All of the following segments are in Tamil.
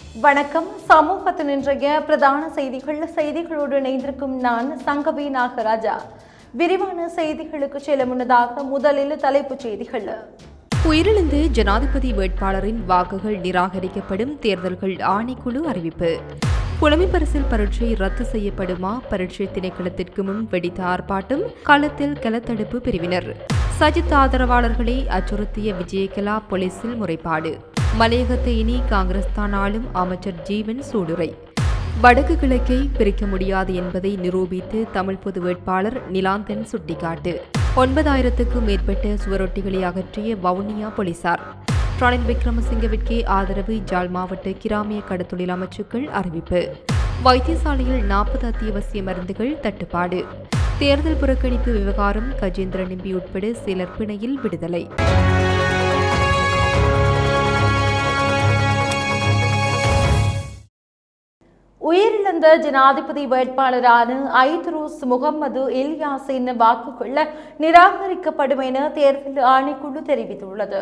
வணக்கம். சமூகத்தின் இன்றைய பிரதான செய்திகள் செய்திகளோடு இணைந்திருக்கும் நான் சங்கவி நாகராஜா. விரிவான செய்திகளுக்கு செல்ல முன்னதாக முதலில் தலைப்புச் செய்திகள். உயிரிழந்து ஜனாதிபதி வேட்பாளரின் வாக்குகள் நிராகரிக்கப்படும் தேர்தல்கள் ஆணைக்குழு அறிவிப்பு. புலமை பரிசில் பரீட்சை ரத்து செய்யப்படுமா? பரீட்சை திணைக்களத்திற்கு முன் வெடித்த ஆர்ப்பாட்டம் களத்தில் கலத்தடுப்பு பிரிவினர். சஜித் ஆதரவாளர்களை அச்சுறுத்திய விஜயகலா போலீசில் முறைப்பாடு. மலையகத்தை இனி காங்கிரஸ் தான் ஆளும் அமைச்சர் ஜீவன் சூடுரை. வடக்கு கிழக்கை பிரிக்க முடியாது என்பதை நிரூபித்து தமிழ் பொது வேட்பாளர் நிலாந்தன் சுட்டிக்காட்டு. ஒன்பதாயிரத்துக்கும் மேற்பட்ட சுவரொட்டிகளை அகற்றிய வவுனியா போலீசார். ரணில் விக்ரமசிங்கவிற்கே ஆதரவு ஜாழ் மாவட்ட கிராமிய கடத்தொழில் அமைச்சுக்கள் அறிவிப்பு. வைத்தியசாலையில் நாற்பது அத்தியாவசிய மருந்துகள் தட்டுப்பாடு. தேர்தல் புறக்கணிப்பு விவகாரம் கஜேந்திர நிம்பி உட்பட சிலர் பிணையில் விடுதலை. உயிரிழந்த ஜனாதிபதி வேட்பாளரான ஐத்ரூஸ் முகம்மது இல்யாஸின் வாக்குகள் நிராகரிக்கப்படும் என தேர்தல் ஆணைக்குழு தெரிவித்துள்ளது.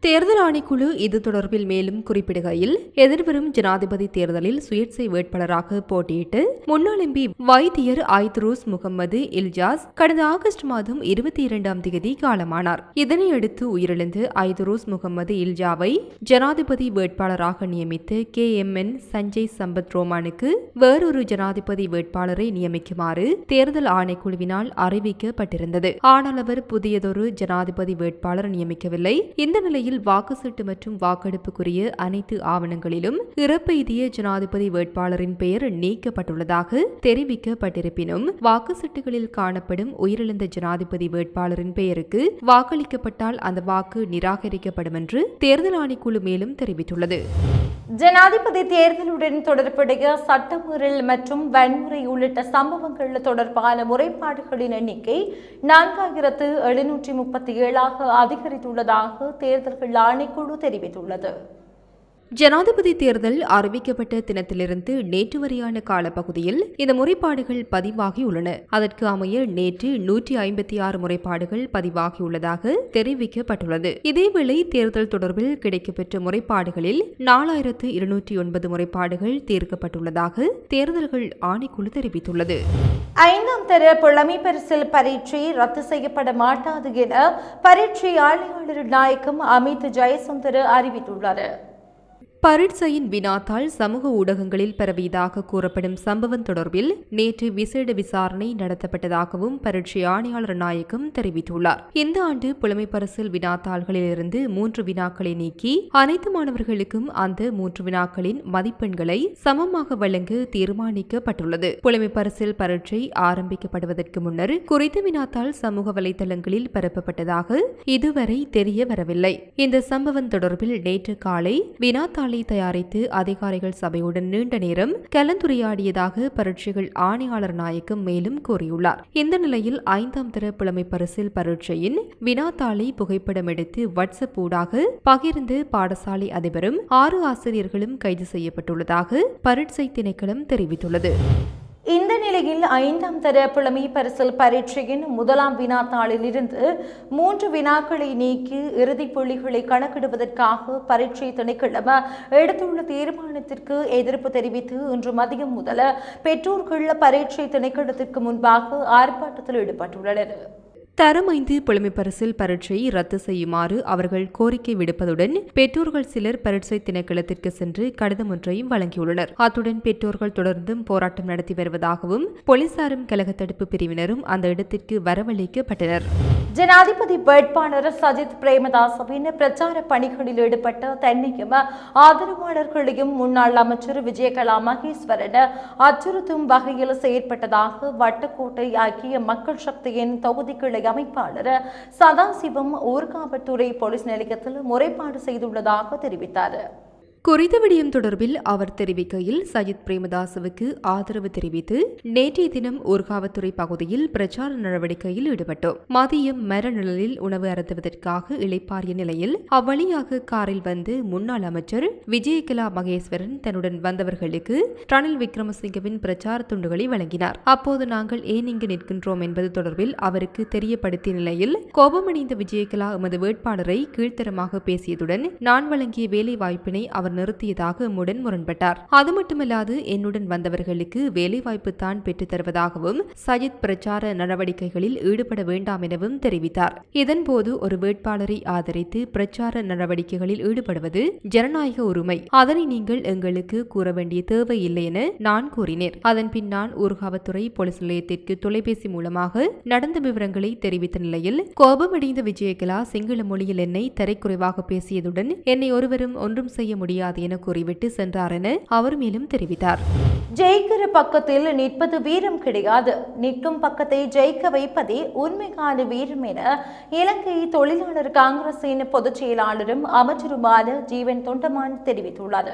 தேர்தல் ஆணைக்குழு இது தொடர்பில் மேலும் குறிப்பிடுகையில் எதிர்வரும் ஜனாதிபதி தேர்தலில் சுயேட்சை வேட்பாளராக போட்டியிட்டு முன்னாள் எம்பி வைத்தியர் ஐத்ரூஸ் முகம்மது இல்ஜாஸ் கடந்த ஆகஸ்ட் மாதம் இருபத்தி இரண்டாம் தேதி காலமானார். இதனையடுத்து உயிரிழந்து ஐத்ரூஸ் முகமது இல்ஜாவை ஜனாதிபதி வேட்பாளராக நியமித்து K M N Sanjay Sampath ரோமானுக்கு வேறொரு ஜனாதிபதி வேட்பாளரை நியமிக்குமாறு தேர்தல் ஆணைக்குழுவினால் அறிவிக்கப்பட்டிருந்தது. ஆனால் அவர் புதியதொரு ஜனாதிபதி வேட்பாளர் நியமிக்கவில்லை. இந்த நிலையில் வாக்கு சீட்டு மற்றும் வாக்கெடுப்புக்குரிய அனைத்து ஆவணங்களிலும் இறப்பெய்திய ஜனாதிபதி வேட்பாளரின் பெயர் நீக்கப்பட்டுள்ளதாக தெரிவிக்கப்பட்டிருப்பினும் வாக்கு சீட்டுகளில் காணப்படும் உயிரிழந்த ஜனாதிபதி வேட்பாளரின் பெயருக்கு வாக்களிக்கப்பட்டால் அந்த வாக்கு நிராகரிக்கப்படும் என்று தேர்தல் ஆணைக்குழு மேலும் தெரிவித்துள்ளது. ஜனாதிபதி தேர்தலுடன் தொடர்புடைய சட்டமீறல் மற்றும் வன்முறை உள்ளிட்ட சம்பவங்கள் தொடர்பான முறைப்பாடுகளின் எண்ணிக்கை நான்காயிரத்து எழுநூற்றி முப்பத்தி ஏழாக அதிகரித்துள்ளதாக தேர்தல் தேர்தல்கள் ஆணைக்குழு தெரிவித்துள்ளது. ஜனாதிபதி தேர்தல் அறிவிக்கப்பட்ட தினத்திலிருந்து நேற்று வரையான காலப்பகுதியில் இந்த முறைப்பாடுகள் பதிவாகியுள்ளன அதற்கு அமைய நேற்று நூற்றி ஐம்பத்தி ஆறு முறைப்பாடுகள் பதிவாகியுள்ளதாக தெரிவிக்கப்பட்டுள்ளது. இதேவேளை தேர்தல் தொடர்பில் கிடைக்கப்பெற்ற முறைப்பாடுகளில் நாலாயிரத்து இருநூற்றி ஒன்பது முறைப்பாடுகள் தீர்க்கப்பட்டுள்ளதாக தேர்தல்கள் ஆணைக்குழு தெரிவித்துள்ளது. ஐந்தாம் தர புலமை பரிசில் பரீட்சை ரத்து செய்யப்பட மாட்டாது என பரீட்சை ஆணையாளர் நாயகம் அமித் ஜெயசுந்தர் அறிவித்துள்ளார். பரீட்சையின் வினாத்தால் சமூக ஊடகங்களில் பரவியதாக கூறப்படும் சம்பவம் தொடர்பில் நேற்று விசேட விசாரணை நடத்தப்பட்டதாகவும் பரீட்சை ஆணையாளர் நாயகம் தெரிவித்துள்ளார். இந்த ஆண்டு புலமை பரிசில் வினாத்தாள்களிலிருந்து மூன்று வினாக்களை நீக்கி அனைத்து மாணவர்களுக்கும் அந்த மூன்று வினாக்களின் மதிப்பெண்களை சமமாக வழங்க தீர்மானிக்கப்பட்டுள்ளது. புலமை பரிசில் பரீட்சை ஆரம்பிக்கப்படுவதற்கு முன்னர் குறித்த வினாத்தாள் சமூக வலைதளங்களில் பரப்பப்பட்டதாக இதுவரை தெரிய வரவில்லை. இந்த சம்பவம் தொடர்பில் நேற்று காலை வினாத்தாளை தயாரித்து அதிகாரிகள் சபையுடன் நீண்ட நேரம் கலந்துரையாடியதாக பரீட்சைகள் ஆணையாளர் நாயக்கம் மேலும் கூறியுள்ளார். இந்த நிலையில் ஐந்தாம் தர புலமை பரிசில் பரீட்சையின் வினாத்தாளை புகைப்படம் எடுத்து வாட்ஸ்அப் ஊடாக பகிர்ந்து பாடசாலை அதிபரும் ஆறு ஆசிரியர்களும் கைது செய்யப்பட்டுள்ளதாக பரீட்சை திணைக்களம் தெரிவித்துள்ளது. இந்நிலையில் ஐந்தாம் தர புலமை பரிசல் பரீட்சையின் முதலாம் வினாத்தாளில் இருந்து மூன்று வினாக்களை நீக்கி இறுதிப் புள்ளிகளை கணக்கிடுவதற்காக பரீட்சை திணைக்களம் எடுத்துள்ள தீர்மானத்திற்கு எதிர்ப்பு தெரிவித்து இன்று மதியம் முதல பெற்றோர்கள் பரீட்சை திணைக்களத்திற்கு முன்பாக ஆர்ப்பாட்டத்தில் ஈடுபட்டுள்ளனர். தரம் ஐந்து புலமை பரிசில் பரீட்சையை ரத்து செய்யுமாறு அவர்கள் கோரிக்கை விடுப்பதுடன் பெற்றோர்கள் சிலர் பரீட்சை திணைக்களத்திற்கு சென்று கடிதம் ஒன்றையும் வழங்கியுள்ளனர். அத்துடன் பெற்றோர்கள் தொடர்ந்தும் போராட்டம் நடத்தி வருவதாகவும் போலீசாரும் கழக தடுப்பு பிரிவினரும் அந்த இடத்திற்கு வரவழைக்கப்பட்டனர். ஜனாதிபதி வேட்பாளர் சஜித் பிரேமதாசவின் பிரச்சார பணிகளில் ஈடுபட்ட தன்னையும் ஆதரவாளர்களையும் முன்னாள் அமைச்சர் விஜயகலா மகேஸ்வரன் அச்சுறுத்தும் வகையில் செயற்பட்டதாக வட்டக்கோட்டை ஆகிய மக்கள் சக்தியின் தொகுதி கிளை அமைப்பாளர் சதாசிவம் ஊர்காவல்துறை போலீஸ் நிலையத்தில் முறைப்பாடு செய்துள்ளதாக தெரிவித்தார். குறித்த விடயம் தொடர்பில் அவர் தெரிவிக்கையில் சஜித் பிரேமதாசவுக்கு ஆதரவு தெரிவித்து நேற்றைய தினம் ஊர்காவத்துறை பகுதியில் பிரச்சார நடவடிக்கையில் ஈடுபட்டோம். மதியம் மரநிழலில் உணவு அருந்துவதற்காக இளைப்பாறிய நிலையில் அவ்வழியாக காரில் வந்து முன்னாள் அமைச்சர் விஜயகலா மகேஸ்வரன் தன்னுடன் வந்தவர்களுக்கு ரணில் விக்ரமசிங்கவின் பிரச்சார துண்டுகளை வழங்கினார். அப்போது நாங்கள் ஏன் இங்கு நிற்கின்றோம் என்பது தொடர்பில் அவருக்கு தெரியப்படுத்திய நிலையில் கோபமடைந்த விஜயகலா எமது வேட்பாளரை கீழ்த்தரமாக பேசியதுடன் நான் வழங்கிய வேலை வாய்ப்பினை அவர் நிறுத்தியதாக முடன் முரண்பட்டார் அது மட்டுமல்லாது என்னுடன் வந்தவர்களுக்கு வேலைவாய்ப்பு தான் பெற்றுத் தருவதாகவும் சஜித் பிரச்சார நடவடிக்கைகளில் ஈடுபட வேண்டாம் எனவும் தெரிவித்தார். இதன்போது ஒரு வேட்பாளரை ஆதரித்து பிரச்சார நடவடிக்கைகளில் ஈடுபடுவது ஜனநாயக உரிமை. அதனை நீங்கள் எங்களுக்கு கூற வேண்டிய தேவை இல்லை என நான் கூறினேன். அதன் பின் நான் ஊர்காவத்துறை போலீஸ் நிலையத்திற்கு தொலைபேசி மூலமாக நடந்த விவரங்களை தெரிவித்த நிலையில் கோபமடைந்த விஜயகலா சிங்கள மொழியில் என்னை தரைக்குறைவாக பேசியதுடன் என்னை ஒருவரும் ஒன்றும் செய்ய முடியாது என கூறிவிட்டு சென்றார் என அவர் மேலும் தெரிவித்தார். ஜெயிக்கிற பக்கத்தில் நிற்பது வீரம் கிடையாது. நிற்கும் பக்கத்தை ஜெயிக்க வைப்பதே உண்மைக்கான வீரம் என இலங்கை தொழிலாளர் காங்கிரசின் பொதுச் செயலாளரும் அமைச்சருமான ஜீவன் தொண்டமான் தெரிவித்துள்ளார்.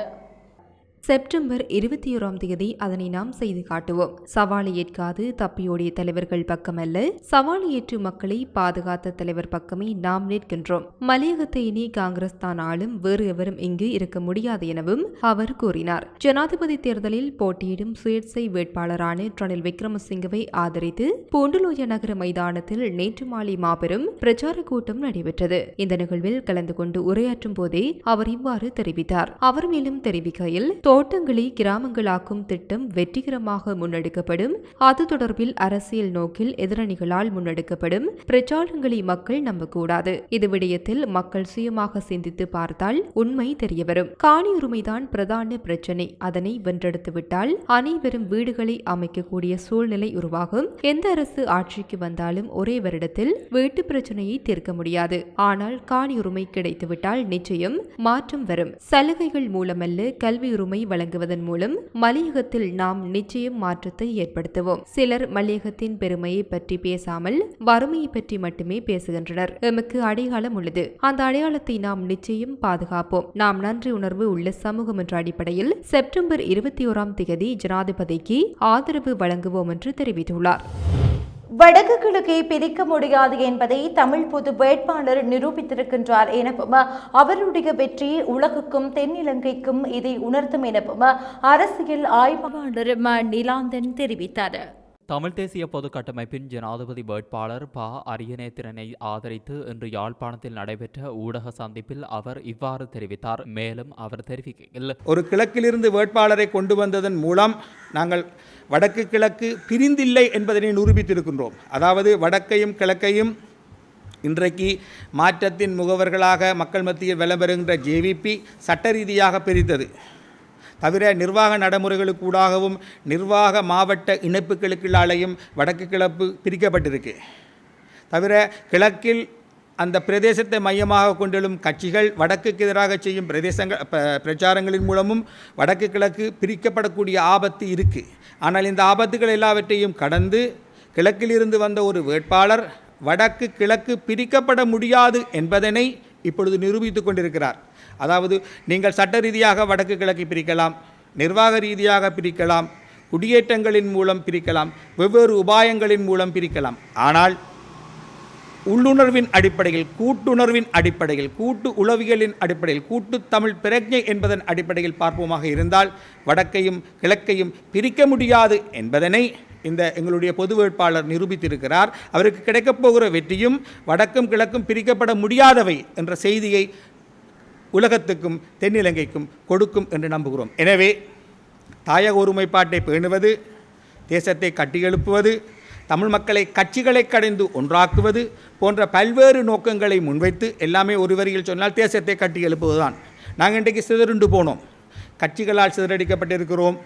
செப்டம்பர் இருபத்தி ஓராம் தேதி அதனை நாம் செய்து காட்டுவோம். சவாலை ஏற்காது தப்பியோடிய தலைவர்கள் பக்கமல்ல சவாலை ஏற்று மக்களை பாதுகாத்த தலைவர் பக்கமே நாம் நிற்கின்றோம். மலையகத்தை இனி காங்கிரஸ் தான் ஆளும் வேறு எவரும் இங்கு இருக்க முடியாது எனவும் அவர் கூறினார். ஜனாதிபதி தேர்தலில் போட்டியிடும் சுயேட்சை வேட்பாளரான ரணில் விக்ரமசிங்கவை ஆதரித்து பூண்டுலோய நகர மைதானத்தில் நேற்று மாலை மாபெரும் பிரச்சார கூட்டம் நடைபெற்றது. இந்த நிகழ்வில் கலந்து கொண்டு உரையாற்றும் போதே அவர் இவ்வாறு தெரிவித்தார். அவர் மேலும் தெரிவிக்கையில் தோட்டங்களை கிராமங்களாக்கும் திட்டம் வெற்றிகரமாக முன்னெடுக்கப்படும். அது தொடர்பில் அரசியல் நோக்கில் எதிரணிகளால் முன்னெடுக்கப்படும். பிரச்சாரங்களை மக்கள் நம்பக்கூடாது. இது விடயத்தில் மக்கள் சுயமாக சிந்தித்து பார்த்தால் உண்மை தெரியவரும். காணி உரிமைதான் பிரதான பிரச்சனை. அதனை வென்றெடுத்துவிட்டால் அனைவரும் வீடுகளை அமைக்கக்கூடிய சூழ்நிலை உருவாகும். எந்த அரசு ஆட்சிக்கு வந்தாலும் ஒரே வருடத்தில் வீட்டு பிரச்சனையை தீர்க்க முடியாது. ஆனால் காணி உரிமை கிடைத்துவிட்டால் நிச்சயம் மாற்றம் வரும். சலுகைகள் மூலமல்ல கல்வி உரிமை வழங்குவதன் மூலம் மலையகத்தில் நாம் நிச்சயம் மாற்றத்தை ஏற்படுத்துவோம். சிலர் மலையகத்தின் பெருமையை பற்றி பேசாமல் வறுமையை பற்றி மட்டுமே பேசுகின்றனர். எமக்கு அடையாளம் உள்ளது. அந்த அடையாளத்தை நாம் நிச்சயம் பாதுகாப்போம். நாம் நன்றி உணர்வு உள்ள சமூகம் என்ற அடிப்படையில் செப்டம்பர் இருபத்தி ஓராம் தேதி ஜனாதிபதிக்கு ஆதரவு வழங்குவோம் என்று தெரிவித்துள்ளார். வடக்கு கிழக்கை பிரிக்க முடியாது என்பதை தமிழ் பொது வேட்பாளர் நிரூபித்திருக்கின்றார் எனவும் அவருடைய வெற்றி உலகுக்கும் தென்னிலங்கைக்கும் இதை உணர்த்தும் எனவும் அரசியல் ஆய்வாளர் ம. நிலாந்தன் தெரிவித்தார். தமிழ் தேசிய பொது கட்டமைப்பின் ஜனாதிபதி வேட்பாளர் ப. அரியநேத்திரனை ஆதரித்து இன்று யாழ்ப்பாணத்தில் நடைபெற்ற ஊடக சந்திப்பில் அவர் இவ்வாறு தெரிவித்தார். மேலும் அவர் தெரிவிக்கையில் ஒரு கிழக்கிலிருந்து வேட்பாளரை கொண்டு வந்ததன் மூலம் நாங்கள் வடக்கு கிழக்கு பிரிந்தில்லை என்பதனை நிரூபித்திருக்கின்றோம். அதாவது வடக்கையும் கிழக்கையும் இன்றைக்கு மாற்றத்தின் முகவர்களாக மக்கள் மத்தியில் வலம் ஜேவிபி சட்ட ரீதியாக பிரித்தது. தவிர நிர்வாக நடைமுறைகளுக்கூடாகவும் நிர்வாக மாவட்ட இணைப்புகளுக்குள்ளாலேயும் வடக்கு கிழப்பு பிரிக்கப்பட்டிருக்கு. தவிர கிழக்கில் அந்த பிரதேசத்தை மையமாக கொண்டெழும் கட்சிகள் வடக்குக்கு எதிராக செய்யும் பிரதேசங்கள் பிரச்சாரங்களின் மூலமும் வடக்கு கிழக்கு பிரிக்கப்படக்கூடிய ஆபத்து இருக்குது ஆனால் இந்த ஆபத்துகள் எல்லாவற்றையும் கடந்து கிழக்கிலிருந்து வந்த ஒரு வேட்பாளர் வடக்கு கிழக்கு பிரிக்கப்பட முடியாது என்பதனை இப்பொழுது நிரூபித்து கொண்டிருக்கிறார். அதாவது நீங்கள் சட்ட ரீதியாக வடக்கு கிழக்கு பிரிக்கலாம் நிர்வாக ரீதியாக பிரிக்கலாம் குடியேற்றங்களின் மூலம் பிரிக்கலாம் வெவ்வேறு உபாயங்களின் மூலம் பிரிக்கலாம். ஆனால் உள்ளுணர்வின் அடிப்படையில் கூட்டுணர்வின் அடிப்படையில் கூட்டு உளவியலின் அடிப்படையில் கூட்டு தமிழ் பிரஜை என்பதன் அடிப்படையில் பார்ப்போமாக இருந்தால் வடக்கையும் கிழக்கையும் பிரிக்க முடியாது என்பதனை இந்த எங்களுடைய பொது வேட்பாளர் நிரூபித்திருக்கிறார். அவருக்கு கிடைக்கப் போகிற வெற்றியும் வடக்கும் கிழக்கும் பிரிக்கப்பட முடியாதவை என்ற செய்தியை உலகத்துக்கும் தென்னிலங்கைக்கும் கொடுக்கும் என்று நம்புகிறோம். எனவே தாயக ஒருமைப்பாட்டை பேணுவது தேசத்தை கட்டியெழுப்புவது தமிழ் மக்களை கட்சிகளை கடைந்து ஒன்றாக்குவது போன்ற பல்வேறு நோக்கங்களை முன்வைத்து எல்லாமே ஒரு வரியில் சொன்னால் தேசத்தை கட்டி எழுப்புவதுதான். நாங்கள் இன்றைக்கு சிதறுண்டு போனோம். கட்சிகளால் சிதறடிக்கப்பட்டிருக்கிறோம்.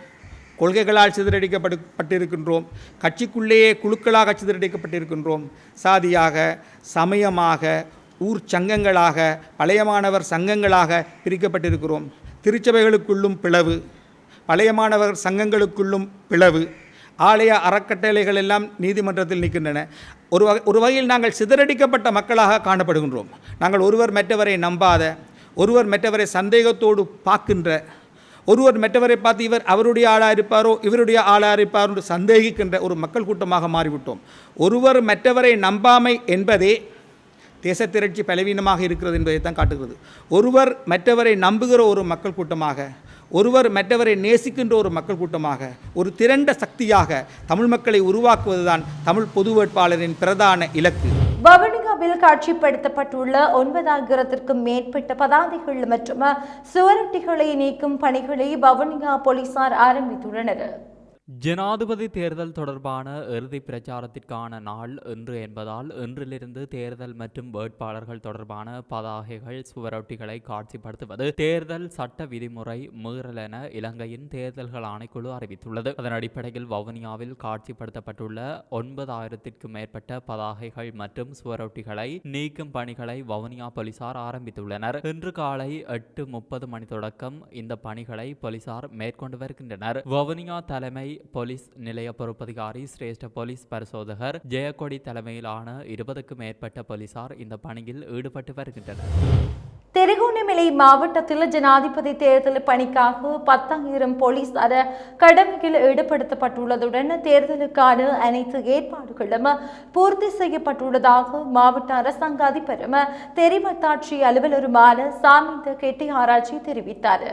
கொள்கைகளால் சிதறடிக்கப்படு பட்டிருக்கின்றோம் கட்சிக்குள்ளேயே குழுக்களாக சிதறடிக்கப்பட்டிருக்கின்றோம். சாதியாக சமயமாக ஊர் சங்கங்களாக பழைய மாணவர் சங்கங்களாக பிரிக்கப்பட்டிருக்கிறோம். திருச்சபைகளுக்குள்ளும் பிளவு பழைய மாணவர் சங்கங்களுக்குள்ளும் பிளவு ஆலய அறக்கட்டளைகள் எல்லாம் நீதிமன்றத்தில் நிற்கின்றன. ஒரு வகை ஒரு வகையில் நாங்கள் சிதறடிக்கப்பட்ட மக்களாக காணப்படுகின்றோம். நாங்கள் ஒருவர் மற்றவரை நம்பாத ஒருவர் மற்றவரை சந்தேகத்தோடு பார்க்கின்ற ஒருவர் மற்றவரை பார்த்து இவர் அவருடைய ஆளாக இருப்பாரோ இவருடைய ஆளாக இருப்பாரோ என்று சந்தேகிக்கின்ற ஒரு மக்கள் கூட்டமாக மாறிவிட்டோம். ஒருவர் மற்றவரை நம்பாமை என்பதே தேசத்திரட்சி பலவீனமாக இருக்கிறது என்பதை தான் காட்டுகிறது. ஒருவர் மற்றவரை நம்புகிற ஒரு மக்கள் கூட்டமாக ஒருவர் மற்றவரை நேசிக்கின்ற ஒரு மக்கள் கூட்டமாக ஒரு திரண்ட சக்தியாக தமிழ் மக்களை உருவாக்குவதுதான் தமிழ் பொது வேட்பாளரின் பிரதான இலக்கு. வவுனியா காட்சிப்படுத்தப்பட்டுள்ள ஒன்பதாயிரத்திற்கும் மேற்பட்ட பதாதைகள் மற்றும் சுவரொட்டிகளை நீக்கும் பணிகளை வவுனியா போலீசார் ஆரம்பித்துள்ளனர். ஜனாதிபதி தேர்தல் தொடர்பான இறுதி பிரச்சாரத்திற்கான நாள் இன்று என்பதால் இன்றிலிருந்து தேர்தல் மற்றும் வேட்பாளர்கள் தொடர்பான பதாகைகள் சுவரொட்டிகளை காட்சிப்படுத்துவது தேர்தல் சட்ட விதிமுறை மீறல் என இலங்கையின் தேர்தல்கள் ஆணைக்குழு அறிவித்துள்ளது. அதன் அடிப்படையில் வவுனியாவில் காட்சிப்படுத்தப்பட்டுள்ள ஒன்பதாயிரத்திற்கும் மேற்பட்ட பதாகைகள் மற்றும் சுவரொட்டிகளை நீக்கும் பணிகளை வவுனியா போலீசார் ஆரம்பித்துள்ளனர். இன்று காலை எட்டு முப்பது மணி தொடக்கம் இந்த பணிகளை போலீசார் மேற்கொண்டு வருகின்றனர். வவுனியா தலைமை போலீஸ் நிலைய பொறுப்பதிகாரி சிரேஷ்ட போலீஸ் பரிசோதகர் ஜெயக்கொடி தலைமையிலான இருபதுக்கும் மேற்பட்ட போலீசார் இந்த பணியில் ஈடுபட்டு வருகின்றனர். திருகோணமலை மாவட்டத்தில் ஜனாதிபதி தேர்தல் பணிக்காக பத்தாயிரம் போலீசார் கடமையில் ஈடுபடுத்தப்பட்டுள்ளதுடன் தேர்தலுக்கான அனைத்து ஏற்பாடுகளும் பூர்த்தி செய்யப்பட்டுள்ளதாக மாவட்ட அரசாங்க அதிபரும் தெரிவத்தாட்சி அலுவலருமான சாமிந்த கெட்டி ஆராய்ச்சி தெரிவித்தார்.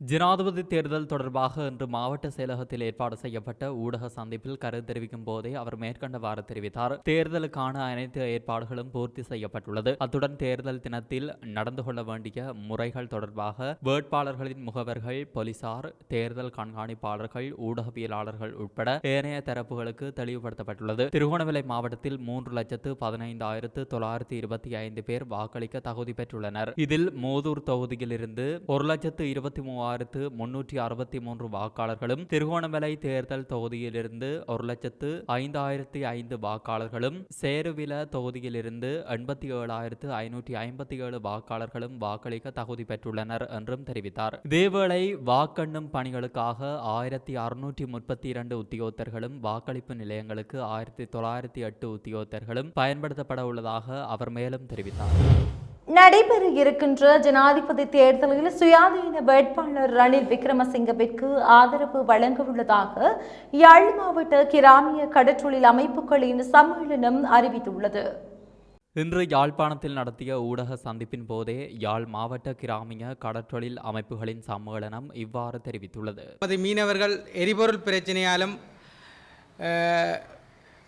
ஜனாதிபதி தேர்தல் தொடர்பாக இன்று மாவட்ட செயலகத்தில் ஏற்பாடு செய்யப்பட்ட ஊடக சந்திப்பில் கருத்து தெரிவிக்கும் போதே அவர் மேற்கண்டவாறு தெரிவித்தார். தேர்தலுக்கான அனைத்து ஏற்பாடுகளும் பூர்த்தி செய்யப்பட்டுள்ளது. அத்துடன் தேர்தல் தினத்தில் நடந்து கொள்ள வேண்டிய முறைகள் தொடர்பாக வேட்பாளர்களின் முகவர்கள் போலீசார் தேர்தல் கண்காணிப்பாளர்கள் ஊடகவியலாளர்கள் உட்பட ஏனைய தரப்புகளுக்கு தெளிவுபடுத்தப்பட்டுள்ளது. திருகோணமலை மாவட்டத்தில் மூன்று லட்சத்து பதினைந்தாயிரத்து தொள்ளாயிரத்தி இருபத்தி ஐந்து பேர் வாக்களிக்க தகுதி பெற்றுள்ளனர். இதில் மோதூர் தொகுதியிலிருந்து ஒரு லட்சத்து இருபத்தி மூவாயிரம் மூவாயிரத்து முன்னூற்றி அறுபத்தி மூன்று வாக்காளர்களும் திருகோணமலை தேர்தல் தொகுதியிலிருந்து ஒரு லட்சத்து ஐந்தாயிரத்தி ஐந்து வாக்காளர்களும் சேருவில தொகுதியிலிருந்து எண்பத்தி ஏழாயிரத்து ஐநூற்றி ஐம்பத்தி ஏழு வாக்காளர்களும் வாக்களிக்க தகுதி பெற்றுள்ளனர் என்றும் தெரிவித்தார். இதேவேளை வாக்கெண்ணும் பணிகளுக்காக ஆயிரத்தி அறுநூற்றி முப்பத்தி இரண்டு உத்தியோகத்தர்களும் வாக்களிப்பு நிலையங்களுக்கு ஆயிரத்தி தொள்ளாயிரத்தி எட்டு உத்தியோகத்தர்களும் பயன்படுத்தப்பட உள்ளதாக அவர் மேலும் தெரிவித்தார். நடைபெற இருக்கின்ற ஜனாதிபதி தேர்தலில் சுயாதீன வேட்பாளர் ரணில் விக்ரமசிங்கவிற்கு ஆதரவு வழங்க உள்ளதாக யாழ் மாவட்ட கிராமிய கடற்றொழில் அமைப்புகளின் சம்மேளனம் அறிவித்துள்ளது. இன்று யாழ்ப்பாணத்தில் நடத்திய ஊடக சந்திப்பின் போதே யாழ் மாவட்ட கிராமிய கடற்றொழில் அமைப்புகளின் சம்மேளனம் இவ்வாறு தெரிவித்துள்ளது. நமது மீனவர்கள் எரிபொருள் பிரச்சனையாலும்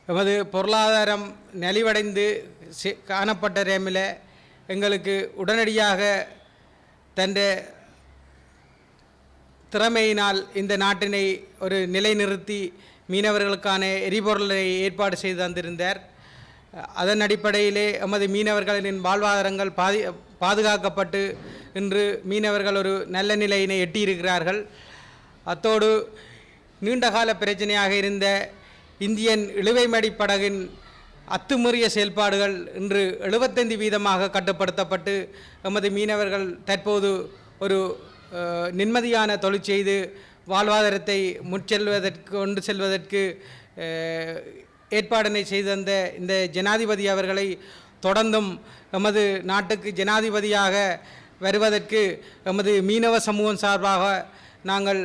எமது பொருளாதாரம் நலிவடைந்து காணப்பட்ட ரேமில் எங்களுக்கு உடனடியாக தன் திறமையினால் இந்த நாட்டினை ஒரு நிலைநிறுத்தி மீனவர்களுக்கான எரிபொருளை ஏற்பாடு செய்து தந்திருந்தார். அதன் அடிப்படையிலே எமது மீனவர்களின் வாழ்வாதாரங்கள் பாதி பாதுகாக்கப்பட்டு இன்று மீனவர்கள் ஒரு நல்ல நிலையினை எட்டியிருக்கிறார்கள். அத்தோடு நீண்டகால பிரச்சனையாக இருந்த இந்தியன் இழுவைமடி படகின் அத்துமீறிய செயல்பாடுகள் இன்று எழுபத்தைந்து வீதமாக கட்டுப்படுத்தப்பட்டு எமது மீனவர்கள் தற்போது ஒரு நிம்மதியான தொழில் செய்து வாழ்வாதாரத்தை முற்செல்வதற்கு கொண்டு செல்வதற்கு ஏற்பாடினை செய்து இந்த ஜனாதிபதி அவர்களை தொடர்ந்தும் எமது நாட்டுக்கு ஜனாதிபதியாக வருவதற்கு எமது மீனவ சமூகம் சார்பாக நாங்கள்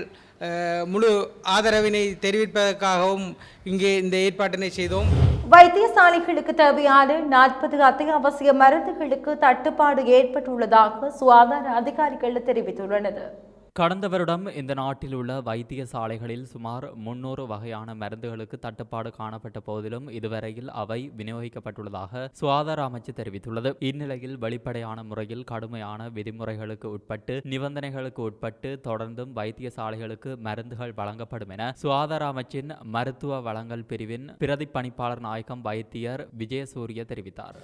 முழு ஆதரவினை தெரிவிப்பதற்காகவும் இங்கே இந்த ஏற்பாட்டினை செய்தோம். வைத்தியசாலைகளுக்கு தேவையான நாற்பது அத்தியாவசிய மருந்துகளுக்கு தட்டுப்பாடு ஏற்பட்டுள்ளதாக சுகாதார அதிகாரிகள் தெரிவித்துள்ளனர். கடந்த வருடம் இந்த நாட்டில் உள்ள வைத்தியசாலைகளில் சுமார் முன்னூறு வகையான மருந்துகளுக்கு தட்டுப்பாடு காணப்பட்ட போதிலும் இதுவரையில் அவை விநியோகிக்கப்பட்டுள்ளதாக சுகாதார அமைச்சு தெரிவித்துள்ளது. இந்நிலையில் வெளிப்படையான முறையில் கடுமையான விதிமுறைகளுக்கு உட்பட்டு நிபந்தனைகளுக்கு உட்பட்டு தொடர்ந்தும் வைத்தியசாலைகளுக்கு மருந்துகள் வழங்கப்படும் என சுகாதார அமைச்சின் மருத்துவ வழங்கல் பிரிவின் பிரதிப்பணிப்பாளர் நாயகம் வைத்தியர் விஜயசூரிய தெரிவித்தார்.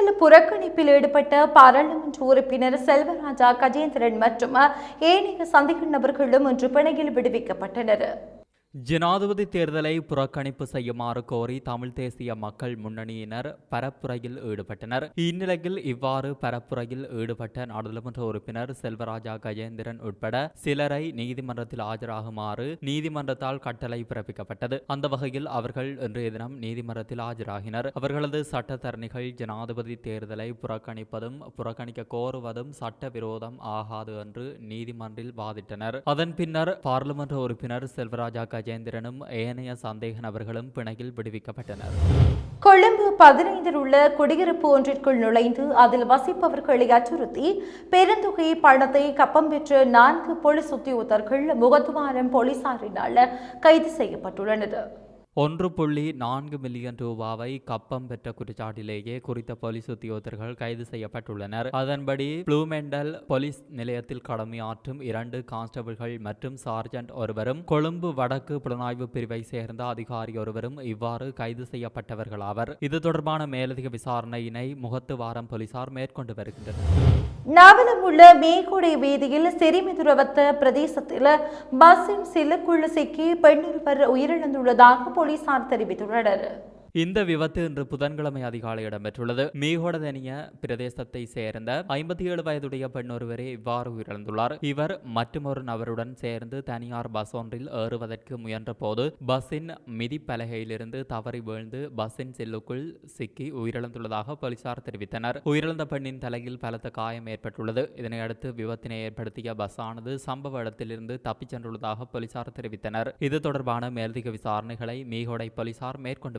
தேர்தல் புறக்கணிப்பில் ஈடுபட்ட பாராளுமன்ற உறுப்பினர் செல்வராஜா கஜேந்திரன் மற்றும் ஏனைய சந்தேக நபர்களும் இன்று பிணையில் விடுவிக்கப்பட்டனர். ஜனாதிபதி தேர்தலை புறக்கணிப்பு செய்யுமாறு கோரி தமிழ் தேசிய மக்கள் முன்னணியினர் பரப்புரையில் ஈடுபட்டனர். இந்நிலையில் இவ்வாறு பரப்புரையில் ஈடுபட்ட நாடாளுமன்ற உறுப்பினர் செல்வராஜா கஜேந்திரன் உட்பட சிலரை நீதிமன்றத்தில் ஆஜராகுமாறு நீதிமன்றத்தால் கட்டளை பிறப்பிக்கப்பட்டது. அந்த வகையில் அவர்கள் இன்றைய தினம் நீதிமன்றத்தில் ஆஜராகினர். அவர்களது சட்டத்தரணிகள் ஜனாதிபதி தேர்தலை புறக்கணிப்பதும் புறக்கணிக்க கோருவதும் சட்டவிரோதம் ஆகாது என்று நீதிமன்றில் வாதிட்டனர். அதன் பின்னர் பாராளுமன்ற உறுப்பினர் செல்வராஜா கஜேந்திரனும் ஏனைய சந்தேக நபர்களும் பிணையில் விடுவிக்கப்பட்டனர். கொழும்பு பதினைந்தில் உள்ள குடியிருப்பு ஒன்றிற்குள் நுழைந்து அதில் வசிப்பவர்களை அச்சுறுத்தி பெருந்தொகை பணத்தை கப்பம் பெற்ற நான்கு போலீஸ் உத்தியோகத்தர்கள் முகத்துவாரம் போலீசாரினால் கைது செய்யப்பட்டுள்ளனர். ஒன்று புள்ளி நான்கு மில்லியன் ரூபாவை கப்பம் பெற்ற குற்றச்சாட்டிலேயே குறித்த போலீஸ் உத்தியோகத்தர்கள் கைது செய்யப்பட்டுள்ளனர். அதன்படி ப்ளூமெண்டல் போலீஸ் நிலையத்தில் கடமையாற்றும் இரண்டு கான்ஸ்டபிள்கள் மற்றும் சார்ஜென்ட் ஒருவரும் கொழும்பு வடக்கு புலனாய்வு பிரிவை சேர்ந்த அதிகாரி ஒருவரும் இவ்வாறு கைது செய்யப்பட்டவர்களாவர். இது தொடர்பான மேலதிக விசாரணையினை முகத்துவாரம் போலீசார் மேற்கொண்டு வருகின்றனர். நாவலம் உள்ள மேகோடை வீதியில் செரிமிதுரவத்த பிரதேசத்தில் பஸ்ஸின் சில்லுக்குள் சிக்கி பெண்ணொருவர் உயிரிழந்துள்ளதாக போலீசார் தெரிவித்துள்ளனர். இந்த விபத்து இன்று புதன்கிழமை அதிகாலை இடம்பெற்றுள்ளது. மீகோடதனிய பிரதேசத்தை சேர்ந்த ஐம்பத்தி ஏழு வயதுடைய பெண் ஒருவரே இவ்வாறு உயிரிழந்துள்ளார். இவர் மற்றொரு நபருடன் சேர்ந்து தனியார் பஸ் ஒன்றில் ஏறுவதற்கு முயன்ற போது பஸ்ஸின் மிதிப்பலகையிலிருந்து தவறி வீழ்ந்து பஸ்ஸின் செல்லுக்குள் சிக்கி உயிரிழந்துள்ளதாக போலீசார் தெரிவித்தனர். உயிரிழந்த பெண்ணின் தலையில் பலத்த காயம் ஏற்பட்டுள்ளது. இதனையடுத்து விபத்தினை ஏற்படுத்திய பஸ்ஸானது சம்பவ இடத்திலிருந்து தப்பிச் சென்றுள்ளதாக போலீசார் தெரிவித்தனர். இது தொடர்பான மேலதிக விசாரணைகளை மீகோடை போலீசார் மேற்கொண்டு